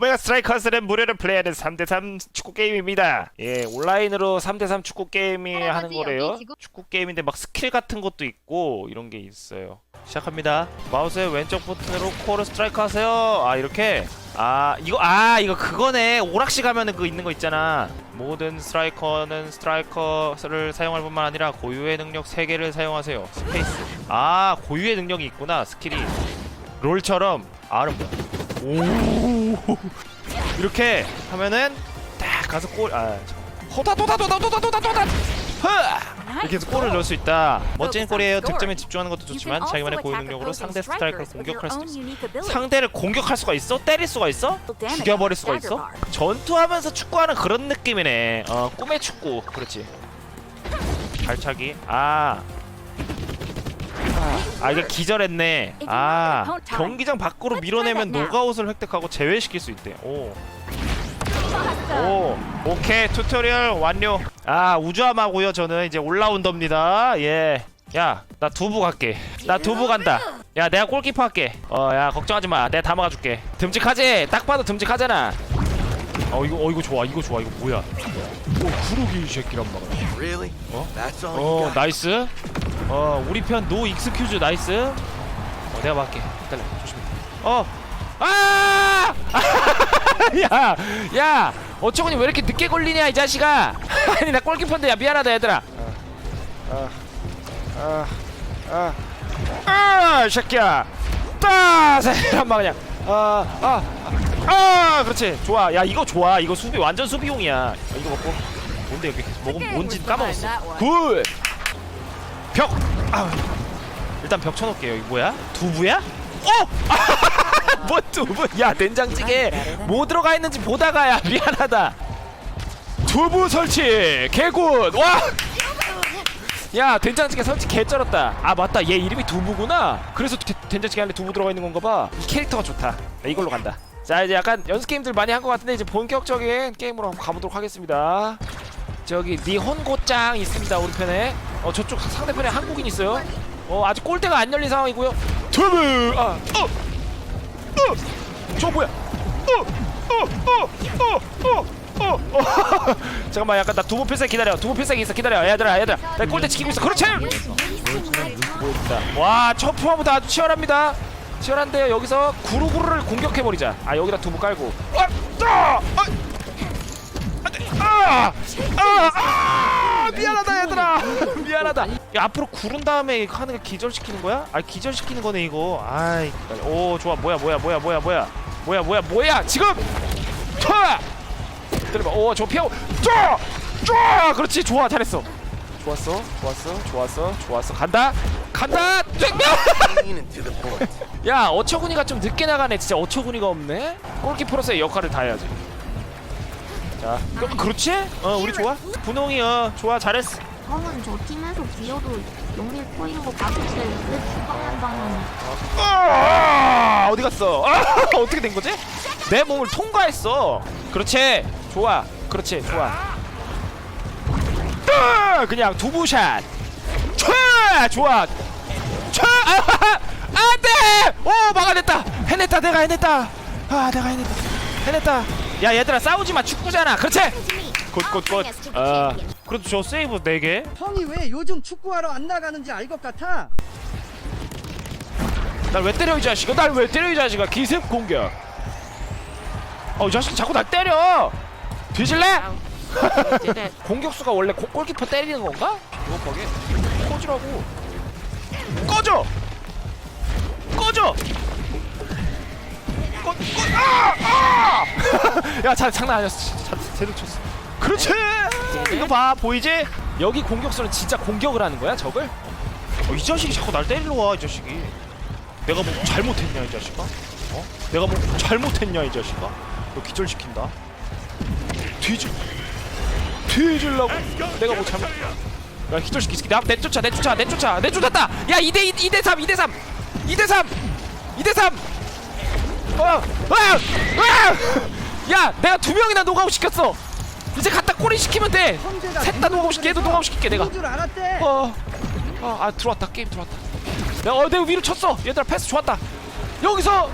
오메가 스트라이커스는 무료로 플레이하는 3대3 축구 게임입니다. 예, 온라인으로 3대3 축구 게임이 하는 할아버지, 거래요. 축구 게임인데 막 스킬 같은 것도 있고 이런 게 있어요. 시작합니다. 마우스의 왼쪽 버튼으로 코어를 스트라이크 하세요. 아, 이렇게. 아, 이거 아, 이거 그거네. 오락실 가면은 그거 있는 거 있잖아. 모든 스트라이커는 스트라이커를 사용할 뿐만 아니라 고유의 능력 3개를 사용하세요. 스페이스. 아, 고유의 능력이 있구나. 스킬이. 롤처럼 뭐야? 오. 이렇게 하면은 딱 가서 골 아 호다 도다 도다 도다 도다 도다. 흐! 이렇게 해서 골을 넣을 수 있다. 멋진 골이에요. 득점에 집중하는 것도 좋지만 자기만의 고유 능력으로 상대 스트라이커를 공격할 수도 있어. 상대를 공격할 수가 있어? 때릴 수가 있어? 죽여버릴 수가 있어? 전투하면서 축구하는 그런 느낌이네. 어 꿈의 축구. 그렇지. 발차기. 아 아 이게 기절했네. 아 경기장 밖으로 밀어내면 노가웃을 획득하고 제외시킬 수 있대. 오. 오 오케이. 튜토리얼 완료. 아 우주함하고요 저는. 이제 올라운더입니다. 예 야 나 두부 갈게. 나 두부 간다. 야 내가 골키퍼 할게. 어 야 걱정하지 마. 내가 다 막아줄게. 듬직하지? 딱 봐도 듬직하잖아. 어 이거 어 이거 좋아. 이거 좋아. 이거 뭐야? 오 구르기 이 새끼란 말이야. Really? That's all you 어 got? 나이스 어 우리 편 노 익스큐즈 나이스. 어 내가 막게. 기다려 조심해. 어 아! 야, 야, 어처구니 왜 이렇게 늦게 걸리냐 이 자식아? 아니 나 골키퍼인데 야 미안하다 얘들아. 아, 아, 아, 아, 아, 이 새끼야, 따, 한방 그냥, 아, 아, 아, 그렇지, 좋아, 야 이거 좋아, 이거 수비 완전 수비용이야. 아, 이거 먹고, 뭔데 여기 먹으면 뭔지 까먹었어. 굿, 벽, 아, 일단 벽 쳐놓을게요. 이거 뭐야? 두부야? 어? 뭐 두부? 야 된장찌개 뭐 들어가 있는지 보다가 야 미안하다. 두부 설치 개굿 와. 야 된장찌개 설치 개쩔었다. 아 맞다 얘 이름이 두부구나. 그래서 데- 된장찌개 안에 두부 들어가 있는 건가 봐. 이 캐릭터가 좋다. 나 이걸로 간다. 자 이제 약간 연습 게임들 많이 한 것 같은데 이제 본격적인 게임으로 한번 가보도록 하겠습니다. 저기 니혼고짱 있습니다 우리 편에. 어 저쪽 상대편에 한국인 있어요. 어 아직 골대가 안 열린 상황이고요. 두부 아 어. 어! 저 뭐야? 어! 어! 어! 잠깐만 약간 나 두부 필살 기다려 두부 필살 있어 기다려 얘들아 얘들아 나 골대 지키고 있어 그렇지 보인다 와첫 포화부터 아주 치열합니다 치열한데요 여기서 구루구루를 공격해버리자 아 여기다 두부 깔고 아! 아! 아! 아! 미안하다 얘들아. 미안하다. 야 앞으로 구른 다음에 하는 거 기절시키는 거야? 아 기절시키는 거네 이거. 아이 오 좋아. 뭐야 뭐야 뭐야 뭐야 뭐야. 뭐야 뭐야 뭐야. 지금! 쳐 들어봐. 오저 피하고. 쫙쫙 그렇지. 좋아. 잘했어. 좋았어? 좋았어? 좋았어? 좋았어. 간다. 간다. 야 어처구니가 좀 늦게 나가네. 진짜 어처구니가 없네. 골키퍼로서의 역할을 다 해야지 자 그, 그렇지 어 우리 좋아 분홍이 어 좋아 잘했어 형은 저 팀에서 비어도 꼬이는 거 봤을 때왜 주방한다면 아, 어디 갔어? 아, 어떻게 된 거지? 내 몸을 통과했어. 그렇지. 좋아. 그렇지. 좋아. 뜨! 그냥 두부샷. 촤! 좋아. 촤! 아, 안돼! 오, 막아냈다. 해냈다. 내가 해냈다. 아, 내가 해냈다. 해냈다. 야, 얘들아 싸우지 마. 축구잖아. 그렇지. 굿굿굿. 아, 그래도 저 세이브 4개. 형이 왜 요즘 축구하러 안 나가는지 알 것 같아? 날 왜 때려 이 자식아 날 왜 때려 이 자식아 기습 공격 어이 자식 자꾸 날 때려 뒤질래? 공격수가 원래 고, 골키퍼 때리는 건가? 이거 거기 꺼지라고 꺼져 꺼져 꺼, 꺼, 아! 아! 야, 자, 장난 아니었어. 자, 제대로 쳤어. 그렇지! 이거 봐, 보이지? 여기 공격수는 진짜 공격을 하는 거야, 적을? 어, 이 자식이 자꾸 날 때리러 와, 이 자식이. 내가 뭐 잘못했냐 이 자식아? 어? 내가 뭐 잘못했냐 이 자식아? 너 기절시킨다. 뒤질 뒤질라고? 내가 뭐 잘못? 야 기절시키 새끼 나 내쫓아 내쫓아 내쫓아 내쫓았다. 야 2대 2 2대 3 2대 3 2대 3 2대 3 어! 와! 와! 야 내가 두 명이나 노가웃 시켰어. 이제 갖다 꼬리 시키면 돼. 셋 다 노가웃 시켜 얘도 노가웃 시킬게 내가. 줄 알았대. 어, 어, 아 들어왔다 게임 들어왔다. 내가 어 내가 위로 쳤어. 얘들아 패스 좋았다. 여기서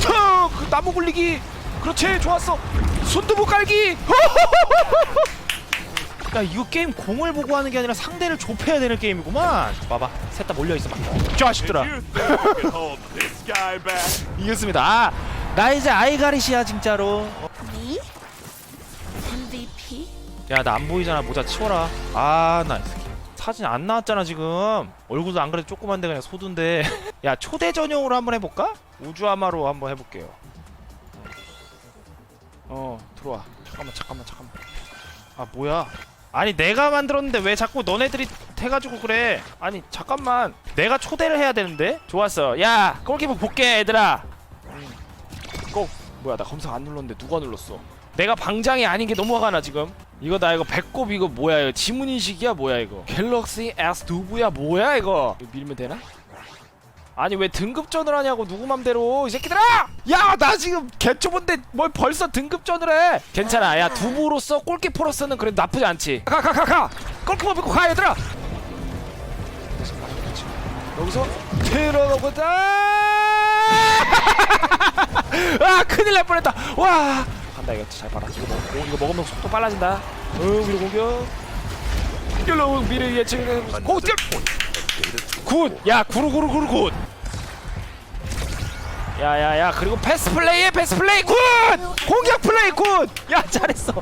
툭! 그 나무 굴리기 그렇지 좋았어 손두부 깔기 야 이거 게임 공을 보고 하는 게 아니라 상대를 좁혀야 되는 게임이구만 봐봐 셋 다 몰려있어 막 자식들아 You think you can hold this guy back? 이겼습니다 아, 나 이제 아이가리시야 진짜로. 니? MVP? 야 나 안 보이잖아. 모자 치워라. 아나 사진 안 나왔잖아 지금. 얼굴도 안 그래도 조그만데 그냥 소두인데. 야 초대 전용으로 한번 해볼까? 우주아마로 한번 해볼게요. 어 들어와. 잠깐만 잠깐만 잠깐만. 아 뭐야? 아니 내가 만들었는데 왜 자꾸 너네들이 해가지고 그래? 아니 잠깐만. 내가 초대를 해야 되는데? 좋았어. 야 골키퍼 볼게 얘들아 뭐야 나 검색 안 눌렀는데 누가 눌렀어? 내가 방장이 아닌 게 너무 화가 나 지금. 이거 나 이거 배꼽 이거 뭐야 이거 지문인식이야 뭐야 이거? 갤럭시 S2부야 뭐야 이거? 이거 밀면 되나? 아니 왜 등급전을 하냐고 누구 맘대로 이 새끼들아! 야 나 지금 개초본데 뭘 벌써 등급전을 해? 괜찮아. 야 두부로서 골키퍼로서는 그래도 나쁘지 않지. 가 가 가가! 골키퍼 믿고 가 얘들아! 여기서 들어가보자 아 큰일 날 뻔했다. 와. 간다 이거. 잘 봐라. 이거, 먹, 오, 이거 먹으면 속도 빨라진다. 어 위로 공격. 일로 미래 예측. 굿야 구루 구루 구루 굿. 야야야. 그리고 패스 플레이에 패스 플레이. 굿! 공격 플레이 굿야 잘했어.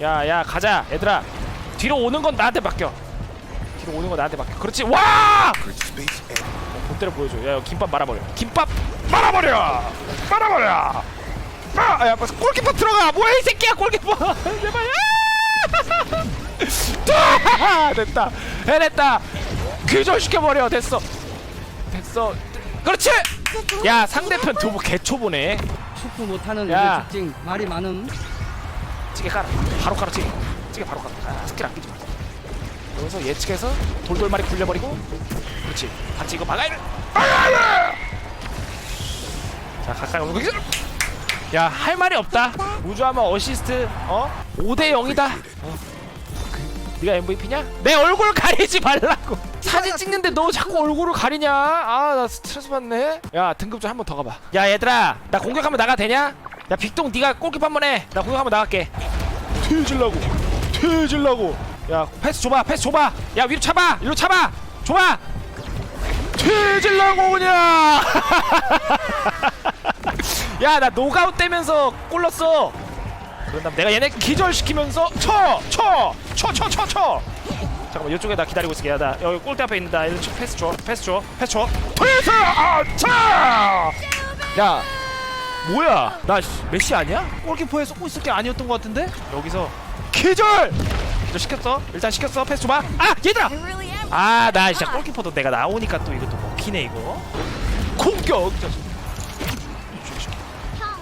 야야 가자 얘들아. 뒤로 오는 건 나한테 맡겨. 뒤로 오는 건 나한테 맡겨. 그렇지. 와 본때를 보여줘. 야, 이거 김밥 말아버려. 김밥 말아버려. 말아버려. 아, 야, 벌써 골키퍼 들어가. 뭐야 이 새끼야 골키퍼. 제발. 아! 됐다. 해냈다. 기절시켜버려. 됐어. 됐어. 그렇지. 야, 상대편 두부 개초보네. 축구 못하는 야. 애들 특징 말이 많음 찌개 깔아. 바로 깔아 찌개. 찌개 바로 깔아. 아, 스킬 아끼지 마. 여기서 예측해서 돌돌말이 굴려버리고. 그렇지. 같이 이거 막아야 돼. 자 가까이 오는 거기. 야할 말이 없다. 우주하면 어시스트 어 5대 0이다. 어. 그, 네가 MVP냐? 내 얼굴 가리지 말라고. 사진 찍는데 너 자꾸 얼굴을 가리냐? 아 나 스트레스 받네. 야 등급 좀 한 번 더 가봐. 야 얘들아 나 공격하면 나가 되냐? 야 빅동 네가 골키퍼 한번 해. 나 공격하면 나갈게. 퇴질라고. 퇴질라고. 야 패스 줘봐 패스 줘봐. 야 위로 차봐. 위로 차봐. 줘봐. 퇴질라고 그냥. 야나 노가웃 되면서 골 넣었어 그런 다음 내가 얘네 기절시키면서 쳐! 쳐! 쳐! 쳐! 쳐! 쳐! 잠깐만 이쪽에 나 기다리고 있을게 야, 나 여기 골대 앞에 있는다 얘들 쳐, 패스 줘 패스 줘 패스 줘 패스! 아! 차! 야 뭐야 나 씨, 메시 아니야? 골키퍼에 쏟고 있을 게 아니었던 것 같은데? 여기서 기절! 기절 시켰어 일단 시켰어 패스 줘봐 아 얘들아 아 나 진짜 골키퍼도 내가 나오니까 또 이것도 먹히네 이거. 공격!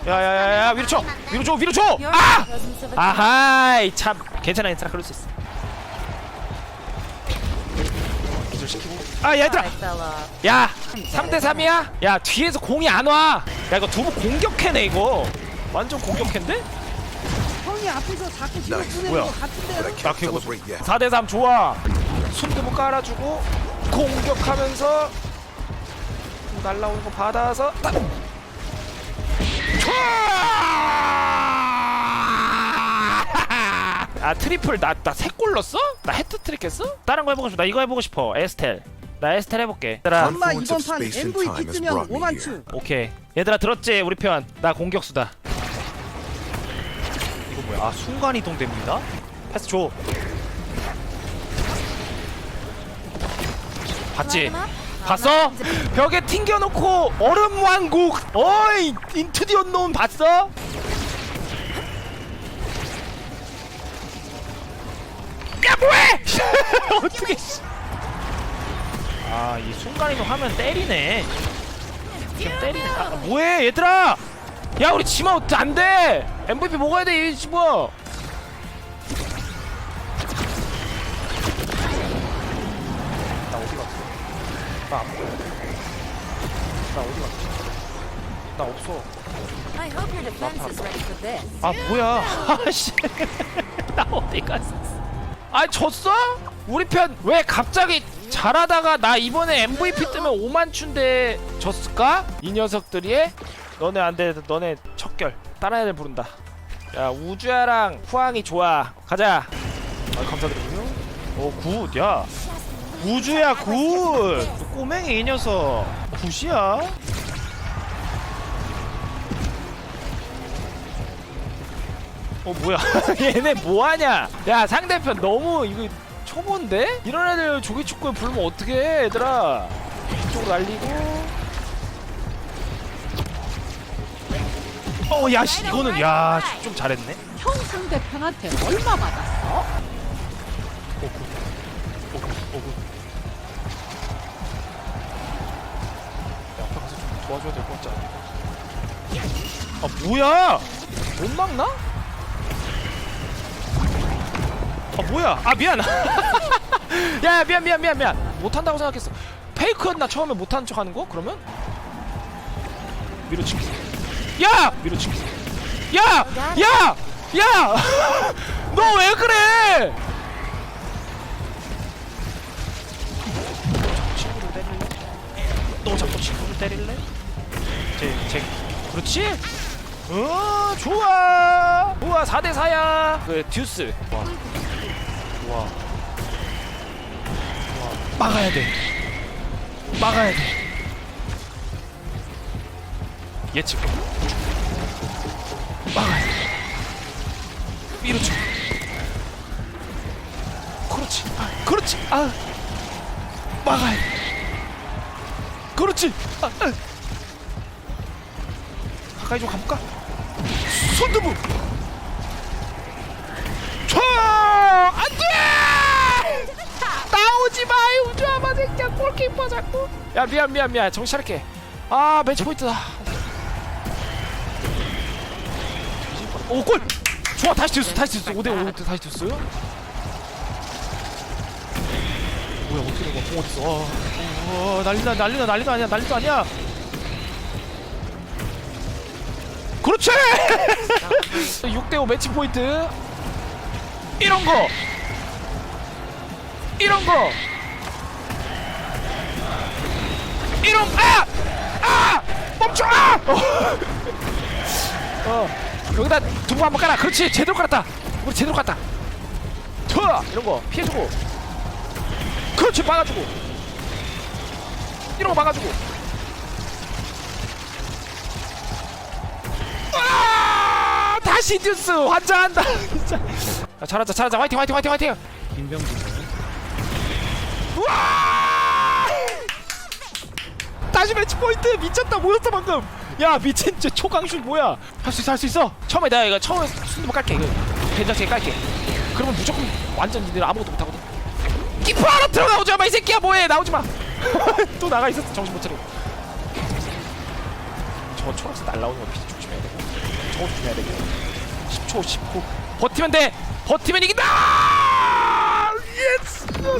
야야야야 위로 쳐! 위로 줘 위로 줘! 아! 아하이 참 괜찮아 괜찮아. 그럴 수 있어. 기절시키고. 아 얘들아! 야 3대3이야? 야 뒤에서 공이 안 와 야 이거 두부 공격해네 이거. 완전 공격해인데? 형이 앞에서 자꾸 뒤로 뭐야? 거 같은데 but I can't 개고 celebrate yet. 4대3 좋아 손두부 깔아주고 공격하면서 날라오는 거 받아서! 아 트리플 나나세 골 넣었어? 나 해트트릭 했어? 다른 거 해보고 싶어. 나 이거 해보고 싶어. 에스텔. 나 에스텔 해볼게. 얘들아. 엄마 이번 판 MVP 뜨면 brought me 5만 here. 추 오케이. 얘들아 들었지? 우리 편 나 공격수다. 이거 뭐야? 아 순간이동 됩니다? 패스 줘 봤지? 봤어? 벽에 튕겨놓고 얼음 왕국 어이 인투 디 언노운 봤어? 야 뭐해! 어떻게 아이 순간이동 하면 때리네 지금 때리네 아, 뭐해 얘들아 야 우리 지마 안돼 MVP 먹어야 돼이 지마 나안 보여 나 어디 갔어 나 없어. I hope your defense is ready for this. 아 뭐야? 아씨. 나 어디 갔어? 아 졌어? 우리 편 왜 갑자기 잘하다가 나 이번에 MVP 뜨면 5만 추인데 졌을까? 이 녀석들이 너네 안돼. 너네 척결. 다른 애들 부른다. 야 우주야랑 후왕이 좋아. 가자. 아 감사드리고요. 오굿야 우주야 굿! 꼬맹이 이 녀석. 굿이야? 어 뭐야? 얘네 뭐하냐? 야 상대편 너무 이거 초보인데? 이런 애들 조기축구에 부르면 어떡해 얘들아? 이쪽으로 날리고. 어야 씨 이거는 야 좀 잘했네. 형 상대편한테 얼마 받았어? 야 도와줘야 될 것 같지 않아? 아 뭐야 못 막나? 아 뭐야 아 미안 야, 야 미안 미안 미안 미안 못한다고 생각했어 페이크였나 처음에 못하는 척 하는 거? 그러면? 밀어치기 야! 밀어치기 야! 야! 야! 너 왜 그래! 때릴래? 제, 제, 그렇지? 어 좋아 우와 4대4야 그 듀스 와. 와. 막아야 돼 막아야 돼 예측. 막아야 돼 밀어쳐 그렇지 아, 그렇지 아 막아야 돼 그렇지. 가까이 좀 가볼까? 손드부 쳐! 안 돼! 나오지 마! 우주아마 새끼야! 골키퍼 자꾸! 야 미안 미안 미안. 정신 차릴게. 아 매치 포인트다. 오 골! 좋아 다시 됐어 다시 됐어 5대5 다시 됐어요 뭐야 어떻게 된 거야 공 어딨어 어, 어 난리나 난리나 난리도 아니야 난리도 아니야 그렇지 6대5 매치 포인트 이런 거 이런 거 이런 아! 아! 멈춰! 아! 어. 어. 여기다 두부 한번 깔아 그렇지 제대로 깔았다 우리 제대로 깔았다 쳐! 이런 거 피해주고 그렇지 막아주고. 이런 거 막아주고. 아! 다시 듀스 환장한다 진짜. 야, 잘하자 잘하자. 화이팅 화이팅 화이팅 화이팅. 김병준. 우와! 다시 매치 포인트 미쳤다 뭐였어 방금. 야 미친 저 초강슛 뭐야? 할 수 있어 할 수 있어. 처음에 내가 이거 처음에 순두부 깔게 이거. 된장찌개 깔게. 그러면 무조건 완전 니들 아무것도 못하거든 키퍼 하나 들어가오지 마이 새끼야 뭐해? 나오지 마또 나가 있었어 정신 못 차리고. 저 초록색 날라오는 거 피지 조심해야 되고 저거 조심해야 되고 10초 10초 버티면 돼. 버티면 이긴다! 예스 그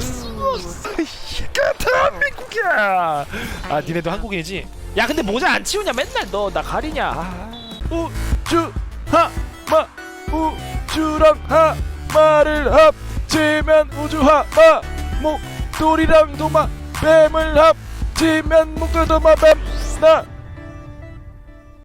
대한민국이야! 아 니네도 한국인이지? 야 근데 모자 안 치우냐? 맨날 너 나 가리냐? 아. 우주 하마 우주랑 하마를 합치면 우주 하마 목돌이랑 도마 뱀을 합치면 목돌 도마 뱀나